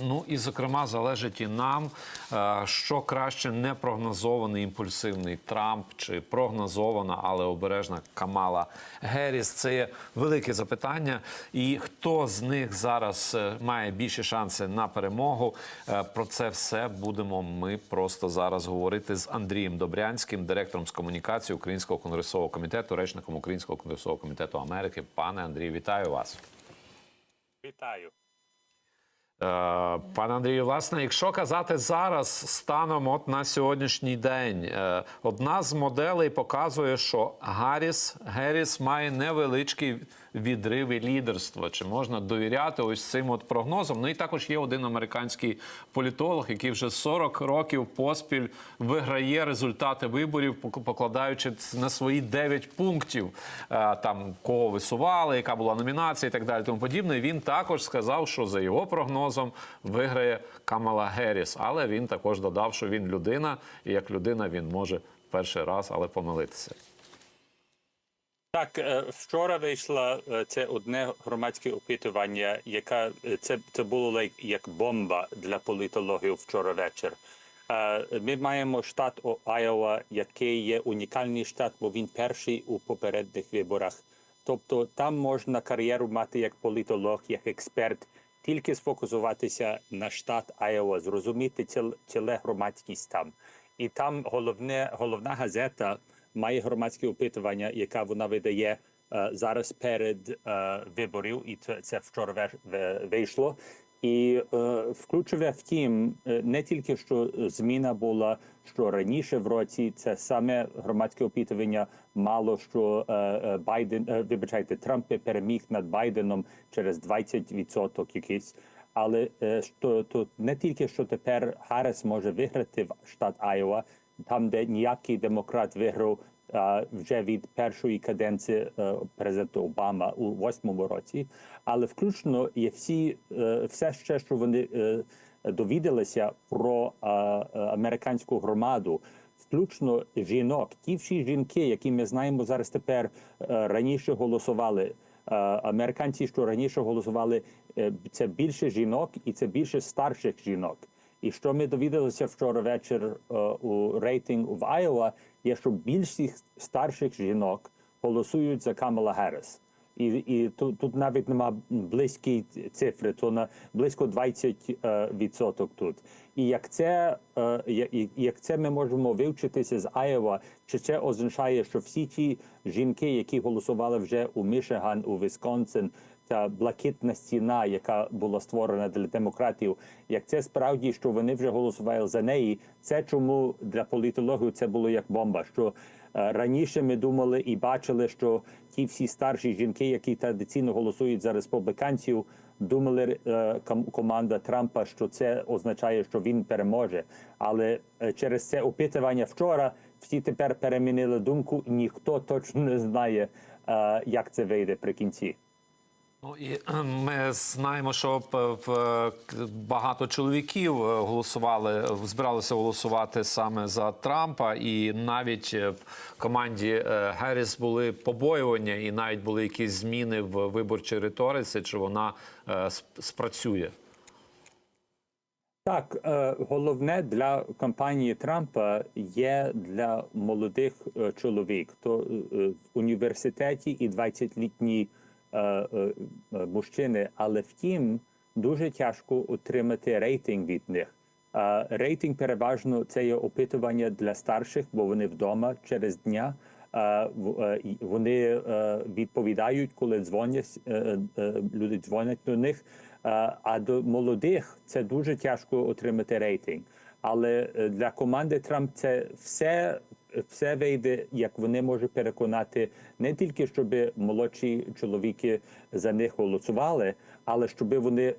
Ну і зокрема залежить і нам, е, що краще непрогнозований імпульсивний Трамп чи прогнозована, але обережна Камала Герріс. Це є велике запитання. І хто з них зараз е, має більші шанси на перемогу? Е, Про це все будемо ми просто зараз говорити з Андрієм Добрянським, директором з комунікації Українського конгресового комітету, речником Українського конгресового комітету Америки. Пане Андрію, вітаю вас. Вітаю. Е, Пане Андрію, власне, якщо казати зараз станом от на сьогоднішній день, е, одна з моделей показує, що Гарріс, Геріс має невеличкий відрив і лідерство. Чи можна довіряти ось цим от прогнозам? Ну і також є один американський політолог, який вже 40 років поспіль виграє результати виборів, пок- покладаючи на свої 9 пунктів, е, там кого висували, яка була номінація і так далі. Тому подібне. Він також сказав, що за його прогнозом виграє Камала Герріс. Але він також додав, що він людина, і як людина він може перший раз, але помилитися. Так, е, вчора вийшло е, це одне громадське опитування, яка е, це, це було як бомба для політологів вчора вечір. Ми маємо штат Айова, який є унікальний штат, бо він перший у попередніх виборах. Тобто там можна кар'єру мати як політолог, як експерт, тільки сфокусуватися на штат Айова, зрозуміти ціл- ціле громадськість там. І там головне, головна газета має громадське опитування, яка вона видає е, зараз перед е, виборів, і це, вчора вийшло. І е, включове втім, е, не тільки що зміна була, що раніше в році це саме громадське опитування мало що Байден, вибачайте, Трамп переміг над Байденом через 20% якийсь. Але що тут не тільки що тепер Харріс може виграти в штат Айова, там, де ніякий демократ виграв а, вже від першої каденції е, президента Обама у восьмому році, але включно є всі е, все ще, що вони е, довідалися про а, е, американську громаду. Включно жінок, ті всі жінки, які ми знаємо зараз тепер раніше голосували. Американці, що раніше голосували, це більше жінок і це більше старших жінок. І що ми довідалися вчора вечір е, у рейтингу в Айова, є, що більшість старших жінок голосують за Камала Гарріс. І, і тут, тут навіть нема близькі цифри, то на близько 20% е, тут. І як це, е, як це ми можемо вивчитися з Айова, чи це означає, що всі ті жінки, які голосували вже у Мішиган, у Вісконсин, та блакитна стіна, яка була створена для демократів, як це справді, що вони вже голосували за неї, це чому для політологів це було як бомба. Що е, раніше ми думали і бачили, що ті всі старші жінки, які традиційно голосують за республіканців, думали е, команда Трампа, що це означає, що він переможе. Але е, через це опитування вчора всі тепер перемінили думку, ніхто точно не знає, як це вийде при кінці. Ну і е, ми знаємо, що в е, багато чоловіків е, голосували, збиралися голосувати саме за Трампа, і навіть е, в команді е, Герріс були побоювання, і навіть були якісь зміни в виборчій риториці, чи вона е, спрацює. Так, е, головне для кампанії Трампа є для молодих е, чоловік, то е, в університеті і 20-літні е, е, е, мужчини. Але втім, дуже тяжко отримати рейтинг від них. Е, рейтинг переважно це є опитування для старших, бо вони вдома через дня. Е, е, Вони е, відповідають, коли дзвонять, е, е, люди дзвонять до них. Е, А до молодих це дуже тяжко отримати рейтинг. Але е, для команди Трамп це все, все вийде, як вони можуть переконати не тільки, щоб молодші чоловіки за них голосували, але щоб вони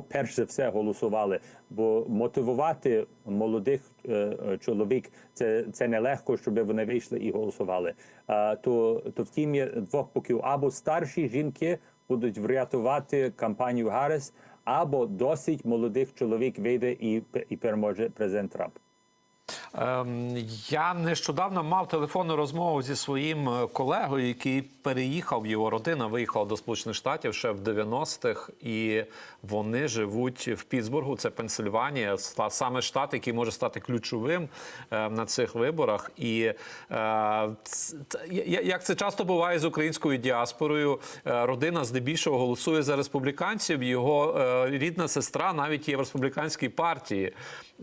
перш за все голосували. Бо мотивувати молодих е, чоловік це, це нелегко, щоб вони вийшли і голосували. А, то, то втім є двох боків або старші жінки будуть врятувати кампанію Гарріс, або досить молодих чоловік вийде і, і переможе президент Трамп. Ем, Я нещодавно мав телефонну розмову зі своїм е, колегою, який переїхав, його родина виїхала до Сполучених Штатів ще в 90-х, і вони живуть в Пітсбургу, це Пенсильванія, ста- саме штат, який може стати ключовим е, на цих виборах. І е, як це часто буває з українською діаспорою, родина здебільшого голосує за республіканців. Його рідна сестра навіть є в республіканській партії.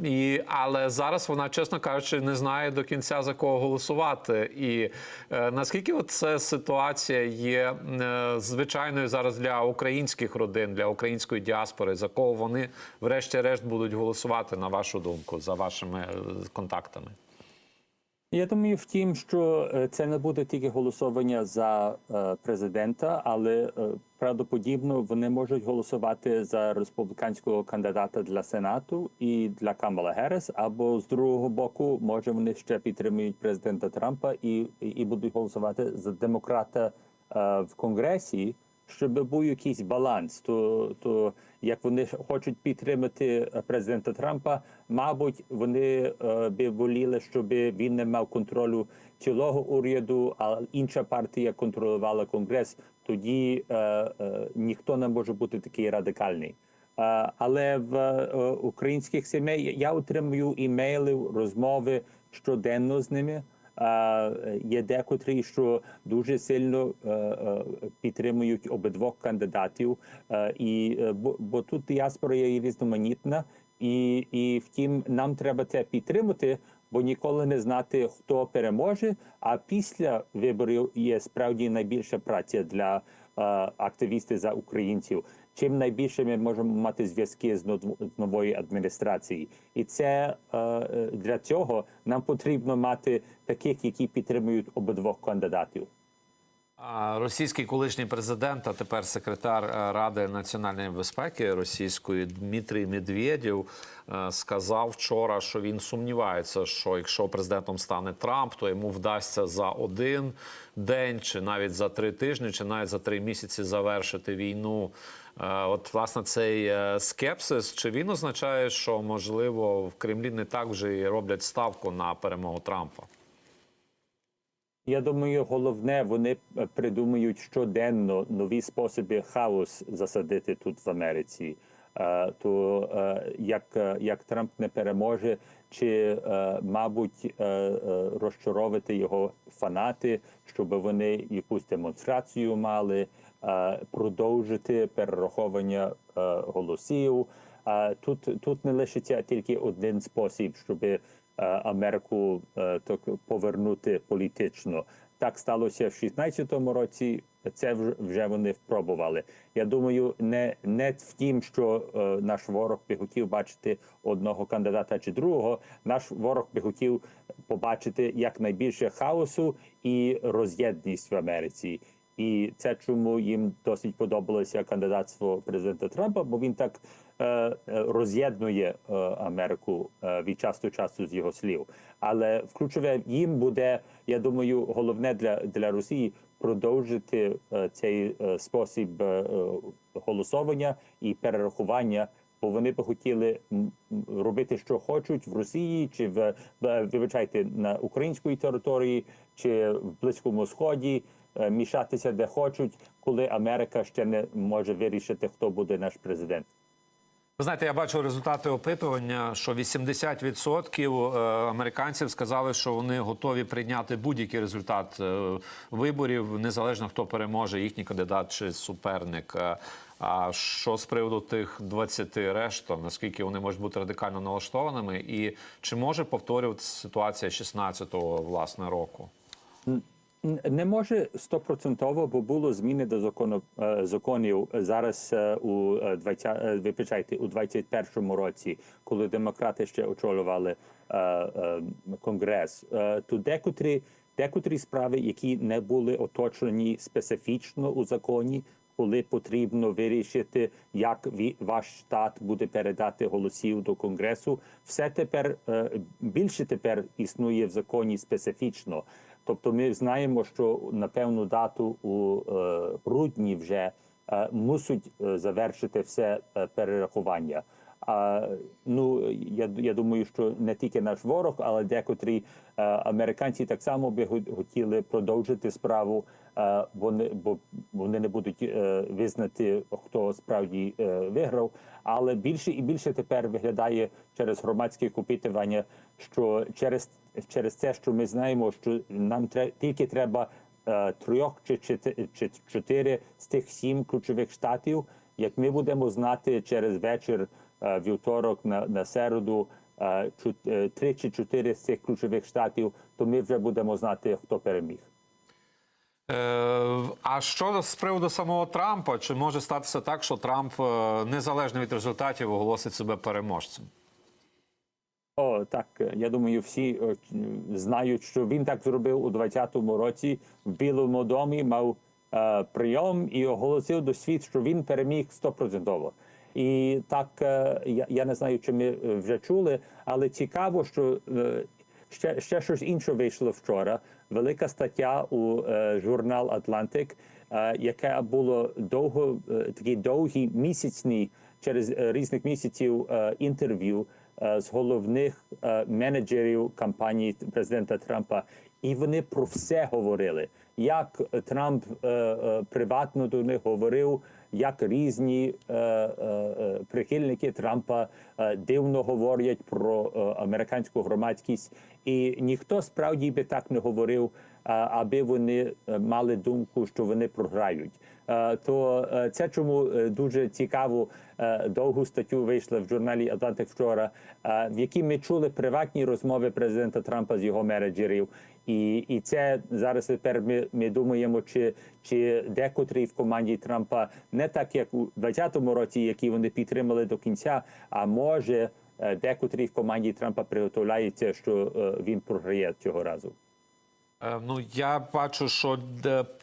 І, але зараз вона, чесно кажучи, не знає до кінця за кого голосувати. І е, наскільки ця ситуація є е, звичайною зараз для українських родин, для української діаспори, за кого вони, врешті-решт, будуть голосувати, на вашу думку, за вашими е, контактами? Я думаю, втім, що е, це не буде тільки голосування за е, президента, але е, правдоподібно вони можуть голосувати за республіканського кандидата для сенату і для Камала Герес, або з другого боку, може вони ще підтримують президента Трампа і, і будуть голосувати за демократа в конгресі. Щоб був якийсь баланс, то, то як вони хочуть підтримати е, президента Трампа, мабуть, вони е, би воліли, щоб він не мав контролю цілого уряду, а інша партія контролювала конгрес. Тоді е, е, ніхто не може бути такий радикальний. Е, але в е, українських сімей я отримую імейли, розмови щоденно з ними. Е, Є декотрі, що дуже сильно е, е, підтримують обидвох кандидатів, і бо, бо тут діаспора є різноманітна, і, і втім, нам треба це підтримати, бо ніколи не знати, хто переможе. А після виборів є справді найбільша праця для е, активістів за українців. Чим найбільше ми можемо мати зв'язки з нов- з нової адміністрації, і це е, е, для цього нам потрібно мати таких, які підтримують обидвох кандидатів. Російський колишній президент, а тепер секретар е, Ради національної безпеки російської Дмитрій Медведєв е, сказав вчора, що він сумнівається, що якщо президентом стане Трамп, то йому вдасться за один день, чи навіть за три тижні, чи навіть за три місяці завершити війну. Е, От власне цей скепсис, чи він означає, що можливо в Кремлі не так вже і роблять ставку на перемогу Трампа? Я думаю, головне, вони е, придумують щоденно нові способи хаос засадити тут в Америці. Е, То е, як, як Трамп не переможе, чи, мабуть, розчаровувати його фанати, щоб вони якусь демонстрацію мали, продовжити перераховування голосів. А тут, тут не лишиться тільки один спосіб, щоб е, Америку е, так повернути політично. Так сталося в 16-му році. Це вже вони впробували. Я думаю, не, не в тім, що е, наш ворог би хотів бачити одного кандидата чи другого. Наш ворог би хотів побачити якнайбільше хаосу і роз'єдність в Америці. І це чому їм досить подобалося кандидатство президента Трампа, бо він так е, е, роз'єднує е, Америку е, від часу до часу з його слів. Але ключове їм буде, я думаю, головне для, для Росії продовжити е, цей е, спосіб е, е, голосування і перерахування. Бо вони би хотіли робити, що хочуть в Росії, чи в вибачайте на українській території, чи в Близькому Сході, мішатися де хочуть, коли Америка ще не може вирішити, хто буде наш президент. Ви знаєте, я бачу результати опитування, що 80% е, американців сказали, що вони готові прийняти будь-який результат е, виборів, незалежно хто переможе, їхній кандидат чи суперник. Е, А що з приводу тих 20 решта, наскільки вони можуть бути радикально налаштованими, і чи може повторюватися ситуація 16-го власне року? Не може стопроцентово, бо було зміни до закону е, законів зараз е, у е, 20, е, вибачайте, у 21-му році, коли демократи ще очолювали е, е, конгрес. Е, то декотрі, декотрі справи, які не були оточені специфічно у законі, коли потрібно вирішити, як ві- ваш штат буде передати голосів до конгресу, все тепер е, більше тепер існує в законі специфічно. Тобто, ми знаємо, що на певну дату у е, грудні вже мусить е, завершити все е, перерахування. А ну я, я думаю, що не тільки наш ворог, але декотрі е, американці так само би хо- хотіли продовжити справу. Е, вони бо вони не будуть е, визнати, хто справді е, виграв. Але більше і більше тепер виглядає через громадське опитування, що через через те, що ми знаємо, що нам тре, тільки треба е, трьох чи, чити- чи чотири з тих сім ключових штатів. Як ми будемо знати через вечір, вівторок на, на середу, е, е, три чи чотири з цих ключових штатів, то ми вже будемо знати, хто переміг. Е, а що з приводу самого Трампа? Чи може статися так, що Трамп е, незалежно від результатів оголосить себе переможцем? О, так. е, Я думаю, всі е, знають, що він так зробив у 20-му році в Білому домі, мав е, прийом і оголосив до світу, що він переміг стопроцентово. І так е, я, не знаю, чи ми е, вже чули, але цікаво, що е, ще, ще щось інше вийшло вчора. Велика стаття у журнал Атлантик, яке було довго такі довгі місячні через різних місяців інтерв'ю з головних менеджерів кампанії президента Трампа, і вони про все говорили. Як Трамп е, е, приватно до них говорив, як різні е, е, е, прихильники Трампа е, дивно говорять про е, американську громадськість, і ніхто справді би так не говорив, е, аби вони е, мали думку, що вони програють. Е, То е, це чому е, дуже цікаво е, довгу статтю вийшла в журналі Атлантик вчора, в якій ми чули приватні розмови президента Трампа з його менеджерів. І, і це зараз тепер ми, ми думаємо, чи, чи декотрі в команді Трампа не так, як у 2020 році, які вони підтримали до кінця, а може декотрі в команді Трампа приготовляються, що він програє цього разу. Е, Ну, я бачу, що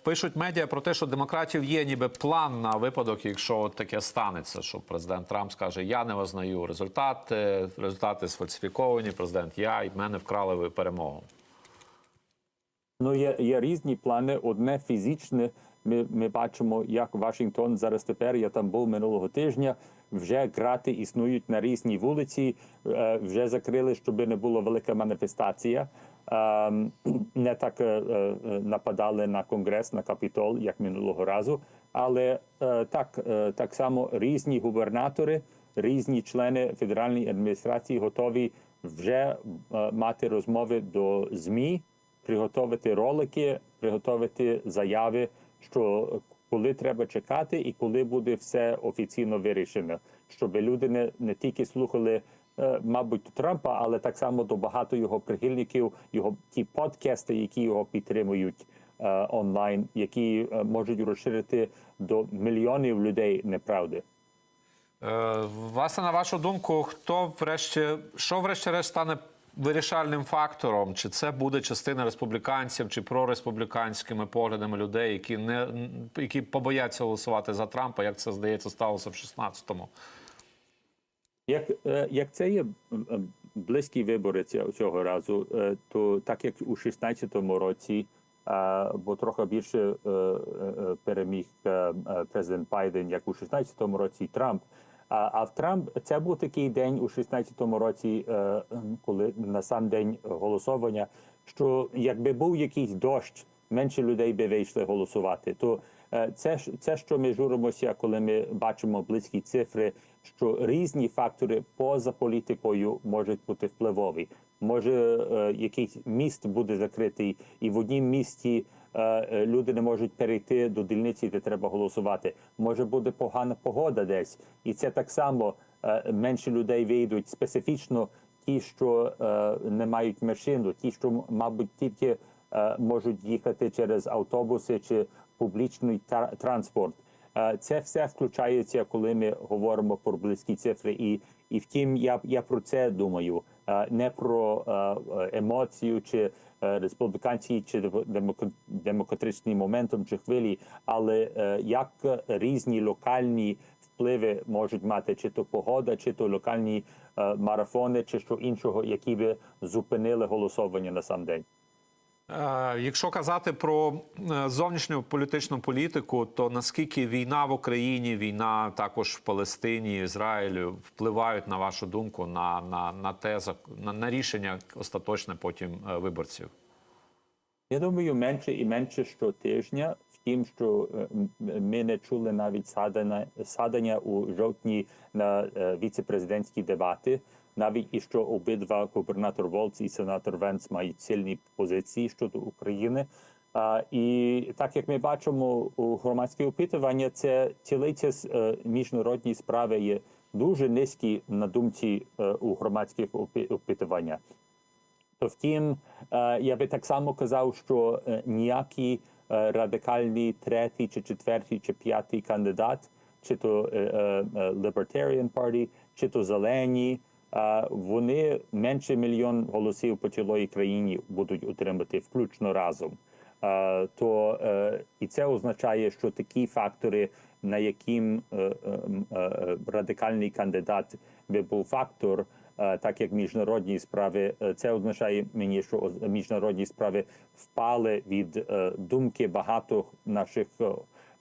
пишуть медіа про те, що демократів є ніби план на випадок, якщо таке станеться, що президент Трамп скаже: Я не визнаю результати, результати сфальсифіковані. Президент я і мене вкрали ви перемогу. Ну, є, є різні плани. Одне фізичне. Ми, ми бачимо, як Вашингтон зараз тепер. Я там був минулого тижня. Вже грати існують на різній вулиці. Е, Вже закрили, щоб не було велика маніфестація. Ем, Не так е, е, нападали на конгрес, на капітол, як минулого разу. Але е, так, е, так само різні губернатори, різні члени федеральної адміністрації готові вже е, мати розмови до ЗМІ приготувати ролики, приготувати заяви, що коли треба чекати, і коли буде все офіційно вирішено, щоб люди не, не тільки слухали, е, мабуть, Трампа, але так само до багато його прихильників, його ті подкасти, які його підтримують е, онлайн, які е, можуть розширити до мільйонів людей неправди. Власне, на вашу думку, хто врешті, що врешті-решт стане вирішальним фактором? Чи це буде частина республіканців, чи прореспубліканськими поглядами людей, які не які побояться голосувати за Трампа, як це здається сталося в 16-му? Як, е, як це є близькі вибори цього, разу, е, то так як у 16-му році, бо трохи більше е, переміг президент Байден, як у 16-му році Трамп. А, в Трамп це був такий день у 16-му році, коли на сам день голосування, що якби був якийсь дощ, менше людей би вийшли голосувати. То це ж це, що ми журимося, коли ми бачимо близькі цифри, що різні фактори поза політикою можуть бути впливові. Може, е, якийсь міст буде закритий, і в однім місті е, е, люди не можуть перейти до дільниці, де треба голосувати. Може буде погана погода десь, і це так само е, менше людей вийдуть специфічно. Ті, що е, не мають машину, ті, що мабуть тільки е, можуть їхати через автобуси чи публічний тра- транспорт. Е, Це все включається, коли ми говоримо про близькі цифри. І, і втім, я, я про це думаю, е, не про е, емоцію чи республіканці, чи демок- демократичний моментум чи хвилі, але як різні локальні впливи можуть мати чи то погода, чи то локальні марафони, чи що іншого, які би зупинили голосування на сам день. Е, Якщо казати про е, зовнішню політичну політику, то наскільки війна в Україні, війна також в Палестині, Ізраїлю впливають на вашу думку на, на, на те на, на рішення остаточне потім е, виборців? Я думаю, менше і менше щотижня. Втім, що ми не чули навіть садання, садання у жовтні на віце-президентські дебати, навіть і що обидва губернатор Волц і сенатор Венц мають сильні позиції щодо України. А, і так як ми бачимо у громадські опитування, це цілиця е, міжнародні справи є дуже низькі на думці е, у громадських опи- опитуваннях. То втім, е, я би так само казав, що ніякий радикальний третій, чи четвертий, чи п'ятий кандидат, чи то Libertarian Party, чи то зелені, вони менше мільйон голосів по цілої країні будуть отримати включно разом. То е, і це означає, що такі фактори, на яким е, е, радикальний кандидат би був фактор, так як міжнародні справи, це означає мені, що міжнародні справи впали від думки багато наших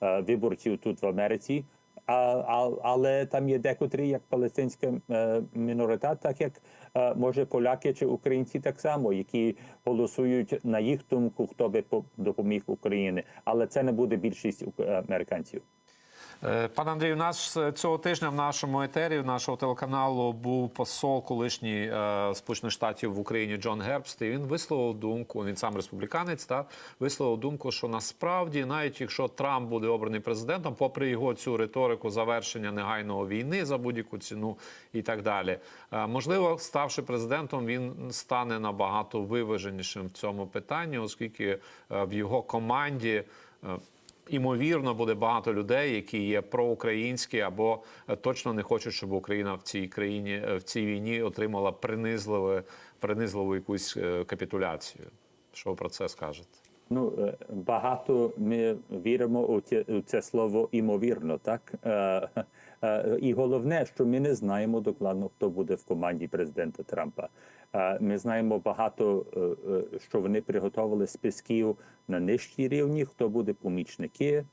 виборців тут в Америці. А, а, але там є декотрі, як палестинська е, мінорита, так як е, може поляки чи українці так само, які голосують на їх думку, хто би по- допоміг Україні. Але це не буде більшість ук- американців. Е, Пане Андрію, нас е, цього тижня в нашому етері, в нашого телеканалу, був посол колишній е, Сполучених Штатів в Україні Джон Гербст. І він висловив думку. Він сам республіканець, та висловив думку, що насправді, навіть якщо Трамп буде обраний президентом, попри його цю риторику завершення негайного війни за будь-яку ціну і так далі, можливо, ставши президентом, він стане набагато виваженішим в цьому питанні, оскільки в його команді. Імовірно, буде багато людей, які є проукраїнські або е, точно не хочуть, щоб Україна в цій країні е, в цій війні отримала принизливе, принизливу якусь е, капітуляцію. Що ви про це скажете? Ну е, багато ми віримо у це, у це слово імовірно, так? Е, е, і головне, що ми не знаємо докладно, хто буде в команді президента Трампа. Ми знаємо багато, що вони приготували списків на нижчій рівні, хто буде помічники,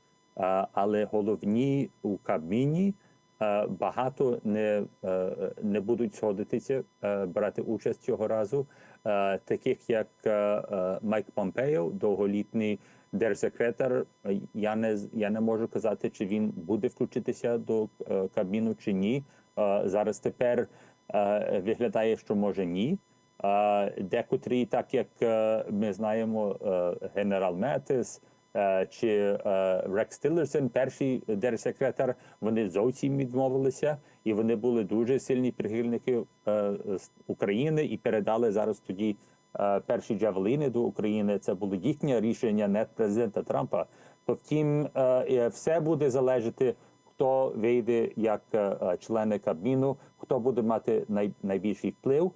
але головні у Кабміні багато не, не будуть сходитися брати участь цього разу, таких як е, е, Майк Помпео, довголітній держсекретар. Е, Я не я не можу казати, чи він буде включитися до е, Кабміну чи ні. Е, Зараз тепер е, виглядає, що може ні. Е, Декотрі, так як е, ми знаємо, е, генерал Метис е, чи е, Рекс Тиллерсон, перший держсекретар, вони зовсім відмовилися, і вони були дуже сильні прихильники е, України і передали зараз тоді е, перші джавеліни до України. Це було їхнє рішення, не президента Трампа. То втім, е, е, все буде залежати, хто вийде як е, е, члени Кабміну, хто буде мати найбільший вплив.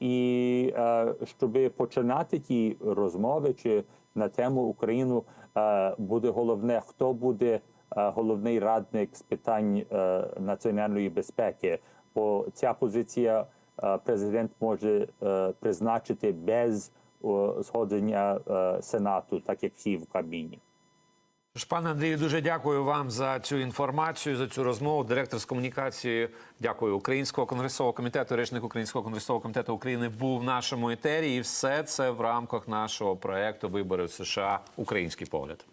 І е, щоб починати ті розмови чи на тему Україну е, буде головне, хто буде е, головний радник з питань е, національної безпеки. Бо ця позиція президент може призначити без згодження сенату, так як всі в кабіні. Пане Андрію, дуже дякую вам за цю інформацію, за цю розмову. Директор з комунікації, дякую Українського конгресового комітету, речник Українського конгресового комітету України був в нашому етері. І все це в рамках нашого проекту Вибори в США Український погляд.